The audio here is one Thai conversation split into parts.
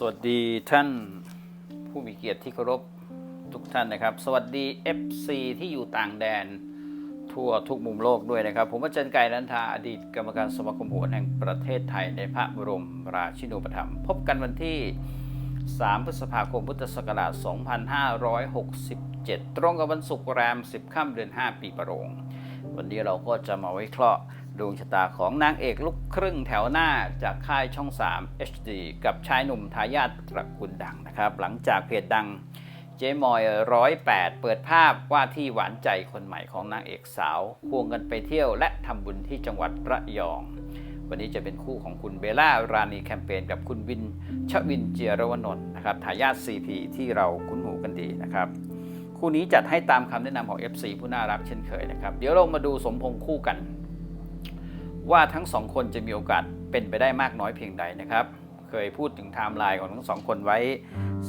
สวัสดีท่านผู้มีเกียรติที่เคารพทุกท่านนะครับ สวัสดี FC ที่อยู่ต่างแดน ทั่วทุกมุมโลกด้วยนะครับ ผมอาจารย์ไก่นันทาอดีตกรรมการสมาคมโหนแห่งประเทศไทยในพระบรมราชินูปถัมภ์พบกันวันที่ 3 พฤษภาคมพุทธศักราช 2567 ตรงกับวันศุกร์แรม 10 ค่ำเดือน 5 ปีประโรง วันนี้เราก็จะมาวิเคราะห์ ดวงชะตาของนางเอกลูกครึ่งแถวหน้าจากค่ายช่อง 3 HD กับชายหนุ่มทายาทตระกูลดังนะครับ หลังจากเพจดังเจมอยร้อยแปดเปิดภาพว่าที่หวานใจคนใหม่ของนางเอกสาว ควงกันไปเที่ยวและทำบุญที่จังหวัดระยอง วันนี้จะเป็นคู่ของคุณเบล่ารานีแคมเปญกับคุณวินชวินเจียรวนนท์นะครับทายาท CP ที่เราคุ้นหูกันดีนะครับคู่นี้จัดให้ตามคำแนะนำของ FC ผู้น่ารักเช่นเคยนะครับ เดี๋ยวเรามาดูสมพงษ์คู่กัน ว่าทั้งสองคนจะมีโอกาสเป็นไปได้มากน้อยเพียงใดนะครับ เคยพูดถึงไทม์ไลน์ของทั้งสองคนไว้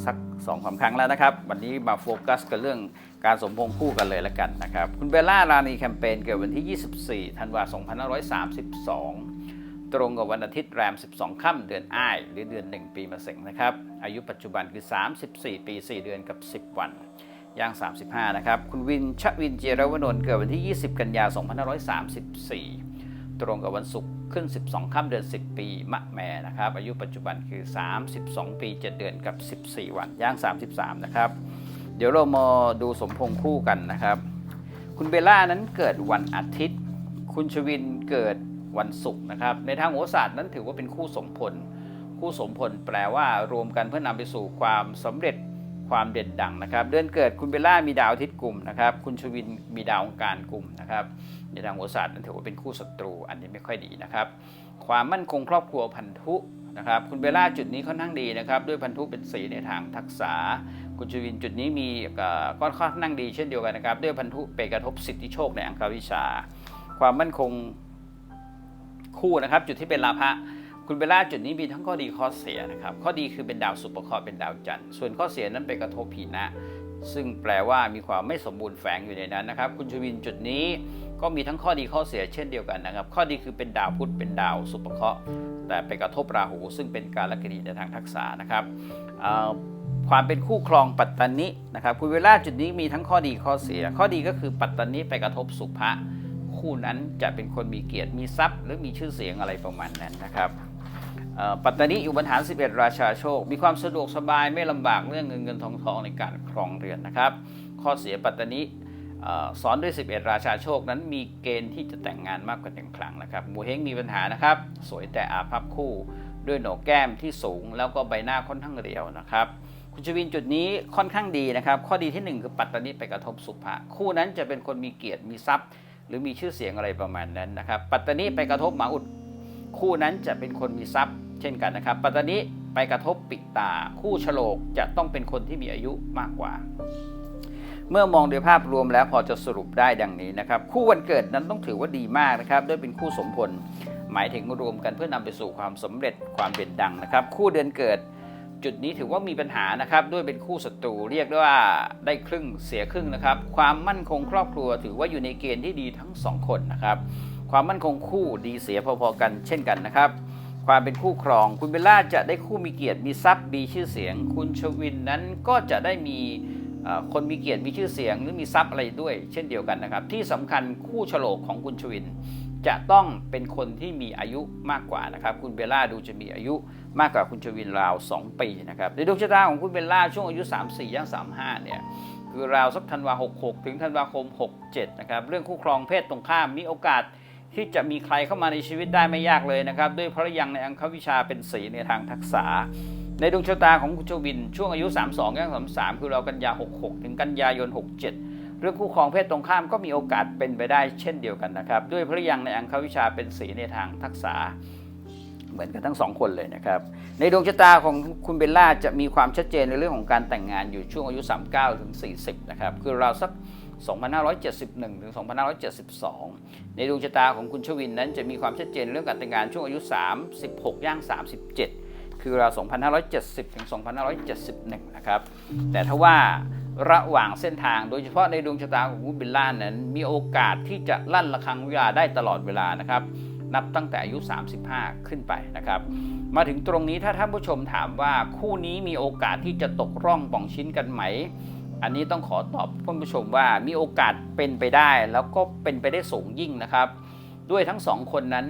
สักสองสามครั้งแล้วนะครับ วันนี้มาโฟกัสกันเรื่องการสมพงษ์คู่กันเลยละกันนะครับ คุณเบลล่ารานีแคมเปญเกิดวันที่ 24 ธันวาคม 2532 ตรงกับวันอาทิตย์แรม 12 ค่ำเดือนอ้าย หรือเดือน 1 ปีมะเสงนะครับ อายุปัจจุบันคือ 34 ปี 4 เดือนกับ 10 วันย่าง 35 นะครับ คุณวินชวินเจรวนนท์เกิดวันที่ 20 กันยายน2534 ตรงกับวันศุกร์ขึ้น 12ค่ำเดือน 10 ปีมะแม่นะครับ อายุปัจจุบันคือ 32 ปี 7 เดือนกับ 14 วันย่าง 33 นะครับ เดี๋ยวเรามาดูสมพงษ์คู่กันนะครับ คุณเบลล่านั้นเกิดวันอาทิตย์ คุณชวินเกิดวันศุกร์นะครับ ในทางโหราศาสตร์นั้นถือว่าเป็นคู่สมพล คู่สมพลแปลว่ารวมกันเพื่อนำไปสู่ความสำเร็จ ความเด่นดังนะครับ เดือนเกิดคุณเบลล่ามีดาวอาทิตย์กลุ่มนะครับ คุณชวินมีดาวองการกลุ่มนะครับในทางโหราศาสตร์นั้นถือว่าเป็นคู่ศัตรูอันนี้ไม่ค่อยดีนะครับ ความมั่นคงครอบครัวพันธุนะครับ คุณเบลล่าจุดนี้ค่อนข้างดีนะครับ ด้วยพันธุเป็นสีในทางทักษะคุณชวินจุดนี้มีเอ่อก็ค่อนข้างดีเช่นเดียวกันนะครับ ด้วยพันธุไปกระทบสิทธิโชคในอังคาวิชา ความมั่นคงคู่นะครับ จุดที่เป็นลาภะ คุณเบลล่าจุดนี้มีทั้งข้อดีข้อเสียนะครับ ข้อดีคือเป็นดาวสุปเคราะห์เป็นดาวจันทร์ส่วนข้อเสียนั้นไปกระทบผีนะ ซึ่งแปลว่ามีความไม่สมบูรณ์แฝงอยู่ในนั้นนะครับ คุณชูวินจุดนี้ก็มีทั้งข้อดีข้อเสียเช่นเดียวกันนะครับ ข้อดีคือเป็นดาวพุธเป็นดาวสุปเคราะห์แต่ไปกระทบราหู ซึ่งเป็นการลกดีในทางทักษะนะครับความเป็นคู่ครองปัตตานินะครับคุณเวลาจุดนี้มีทั้งข้อดีข้อเสีย ข้อดีก็คือปัตตานิไปกระทบสุภะคู่นั้นจะเป็นคนมีเกียรติมีทรัพย์ หรือมีชื่อเสียงอะไรประมาณนั้นนะครับ ปัตตานีอยู่บนฐาน 11 ราชาโชค มีความสะดวกสบายไม่ลำบากเรื่องเงินเงินทองทองในการครองเรือนนะครับ ข้อเสียปัตตานีสอนด้วย 11 ราชาโชคนั้นมีเกณฑ์ที่จะแต่งงานมากกว่าหนึ่งครั้งนะครับหมูเฮงมีปัญหานะครับ สวยแต่อาภัพคู่ ด้วยโหนกแก้มที่สูง แล้วก็ใบหน้าค่อนข้างเรียวนะครับคุณชวินจุดนี้ค่อนข้างดีนะครับ ข้อดีที่หนึ่งคือปัตตานีไปกระทบสุภะคู่นั้นจะเป็นคนมีเกียรติมีทรัพย์ หรือมีชื่อเสียงอะไรประมาณนั้นนะครับ ปัตตานีไปกระทบหมาอุด คู่นั้นจะเป็นคนมีทรัพย์ เช่นกันนะครับปัตตานีไปกระทบปิดตา คู่ฉลกจะต้องเป็นคนที่มีอายุมากกว่า เมื่อมองโดยภาพรวมแล้วพอจะสรุปได้ดังนี้นะครับ คู่วันเกิดนั้นต้องถือว่าดีมากนะครับด้วยเป็นคู่สมพลหมายถึงรวมกันเพื่อนำไปสู่ความสำเร็จความเด่นดังนะครับ คู่เดือนเกิดจุดนี้ถือว่ามีปัญหานะครับ ด้วยเป็นคู่ศัตรูเรียกได้ว่าได้ครึ่งเสียครึ่งนะครับ ความมั่นคงครอบครัวถือว่าอยู่ในเกณฑ์ที่ดีทั้งสองคนนะครับ ความมั่นคงคู่ดีเสียพอๆกันเช่นกันนะครับ ความเป็นคู่ครองคุณเบลล่าจะได้คู่มีเกียรติมีทรัพย์มีชื่อเสียง คุณชวินนั้นก็จะได้มีคนมีเกียรติมีชื่อเสียง หรือมีทรัพย์อะไรด้วย เช่นเดียวกันนะครับ ที่สำคัญคู่ฉลกของคุณชวิน จะต้องเป็นคนที่มีอายุมากกว่านะครับ คุณเบลล่าดูจะมีอายุมากกว่าคุณชวินราว 2 ปีนะครับในดวงชะตาของคุณเบลล่าช่วงอายุ 34ย่าง35 เนี่ยคือราวสักธันวา 66 ถึงธันวาคม 67 นะครับ เรื่องคู่ครองเพศตรงข้ามมีโอกาส ที่จะมีใครเข้ามาในชีวิตได้ไม่ยากเลยนะครับ ด้วยพระยังในอังควิชาเป็นสีในทางทักษะ ในดวงชะตาของคุณชวิน ช่วงอายุ 32ย่าง33 คือเรากันยา 66 ถึงกันยายน 67 เรื่องคู่ครองเพศตรงข้ามก็มีโอกาสเป็นไปได้เช่นเดียวกันนะครับ ด้วยพระยังในอังควิชาเป็นสีในทางทักษะเหมือนกันทั้งสองคนเลยนะครับ ในดวงชะตาของคุณเบลล่าจะมีความชัดเจนในเรื่องของการแต่งงานอยู่ช่วงอายุ 39ถึง40 นะครับ คือราวสัก 2571 ถึง 2572 ในดวงชะตาของคุณชวินนั้นจะมีความชัดเจนเรื่องการแต่งงานช่วงอายุ 36 ย่าง 37 คือราว2570 ถึง 2571 นะครับ แต่ถ้าว่าระหว่างเส้นทางโดยเฉพาะในดวงชะตาของคุณเบลล่านั้น มีโอกาสที่จะลั่นระฆังวิวาได้ตลอดเวลานะครับ นับตั้งแต่อายุ 35 ขึ้นไปนะครับ มาถึงตรงนี้ถ้าท่านผู้ชมถามว่าคู่นี้มีโอกาสที่จะตกร่องป่องชิ้นกันไหม อันนี้ต้องขอตอบท่านผู้ชมว่ามีโอกาสเป็นไปได้ แล้วก็เป็นไปได้สูงยิ่งนะครับ ด้วยทั้งสองคนนั้น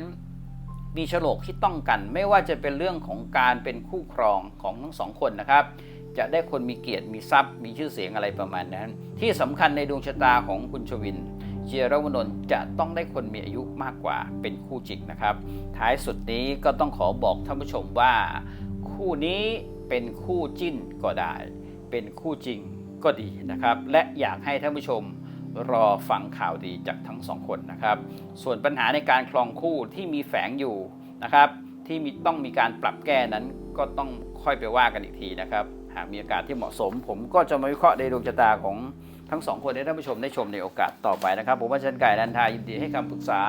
มีโฉลกที่ต้องกัน ไม่ว่าจะเป็นเรื่องของการเป็นคู่ครองของทั้งสองคนนะครับ จะได้คนมีเกียรติมีทรัพย์ มีชื่อเสียงอะไรประมาณนั้น ที่สำคัญในดวงชะตาของคุณชวินเจียรวนนท์จะต้องได้คนมีอายุมากกว่าเป็นคู่จิกนะครับ ท้ายสุดนี้ก็ต้องขอบอกท่านผู้ชมว่า คู่นี้เป็นคู่จิ้นก็ได้ เป็นคู่จริง ก็ดีนะครับ และอยากให้ท่านผู้ชมรอฟังข่าวดีจากทั้งสองคนนะครับ ส่วนปัญหาในการคลองคู่ที่มีแฝงอยู่นะครับ ที่มีต้องมีการปรับแก้นั้นก็ต้องค่อยไปว่ากันอีกทีนะครับ หากมีโอกาสที่เหมาะสม ผมก็จะมาวิเคราะห์ในดวงชะตาของทั้งสองคนให้ท่านผู้ชมได้ชมในโอกาสต่อไปนะครับ ผมว่าเชนไก่นันทายินดีให้คำปรึกษา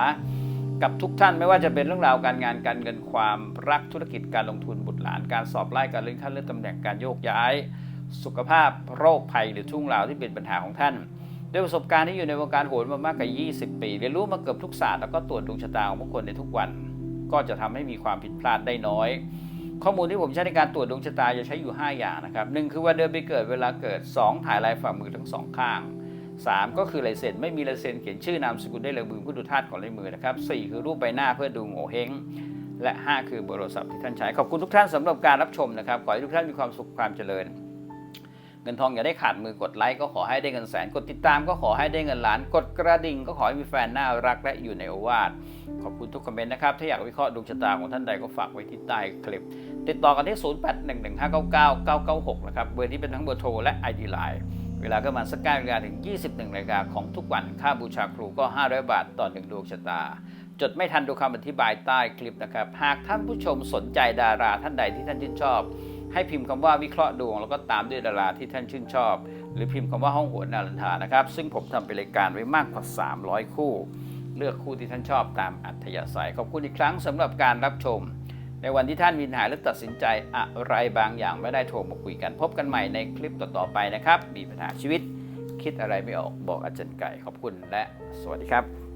กับทุกท่านไม่ว่าจะเป็นเรื่องราวการงานการเงินความรักธุรกิจการลงทุนบุตรหลานการสอบไล่การเลื่อนขั้นเลื่อนตำแหน่งการโยกย้าย สุขภาพโรคภัยหรือทุ่งราวที่เป็นปัญหาของท่านด้วยประสบการณ์ที่อยู่ในวงการโหนมามากกว่า 20 ปี เรียนรู้มาเกือบทุกศาสตร์แล้วก็ตรวจดวงชะตาของผู้คนในทุกวัน ก็จะทำให้มีความผิดพลาดได้น้อย ข้อมูลที่ผมใช้ในการตรวจดวงชะตาจะใช้อยู่ 5 อย่างนะครับหนึ่งคือวันเดือนปีเกิดเวลาเกิด 2 ถ่ายลายฝ่ามือทั้งสองข้าง 3 ก็คือลายเซ็นไม่มีลายเซ็นเขียนชื่อนามสกุลได้เลยมือผู้ดูธาตุของลายมือนะครับ4คือรูปใบหน้าเพื่อดูโง่เฮงและ 5 คือเบอร์โทรศัพท์ที่ท่านใช้ขอบคุณทุกท่านสำหรับการรับชมนะครับขอให้ทุกท่านมีความสุขความเจริญ งินทองอย่าได้ขาดมือกดไลค์ก็ขอให้ได้เงินแสน กดติดตามก็ขอให้ได้เงินล้าน กดกระดิ่งก็ขอให้มีแฟนน่ารักและอยู่ในโอวาทขอบคุณทุกคอมเมนต์นะครับ ถ้าอยากวิเคราะห์ดวงชะตาของท่านใดก็ฝากไว้ที่ใต้คลิป ติดต่อกันที่ 0811599996 นะครับ เบอร์ที่เป็นทั้งเบอร์โทรและ ID Line เวลาก็มาสัก9นาฬิกาถึง 21นาฬิกาของทุกวัน ค่าบูชาครูก็ 500 บาทต่อหนึ่งดวงชะตา จดไม่ทันดูคำอธิบายใต้คลิปนะครับ หากท่านผู้ชมสนใจดาราท่านใดที่ท่านชื่นชอบ ให้พิมพ์คำว่าวิเคราะห์ดวง แล้วก็ตามด้วยดาราที่ท่านชื่นชอบ หรือพิมพ์คำว่าห้องโหนนารันทานะครับ ซึ่งผมทำเป็นรายการไว้มากกว่า 300 คู่ เลือกคู่ที่ท่านชอบตามอัธยาศัย ขอบคุณอีกครั้งสำหรับการรับชม ในวันที่ท่านมีปัญหาหรือตัดสินใจอะไรบางอย่างไม่ได้โทรมาคุยกัน พบกันใหม่ในคลิปต่อๆไปนะครับ มีปัญหาชีวิต คิดอะไรไม่ออกบอกอาจารย์ไก่ขอบคุณและสวัสดีครับ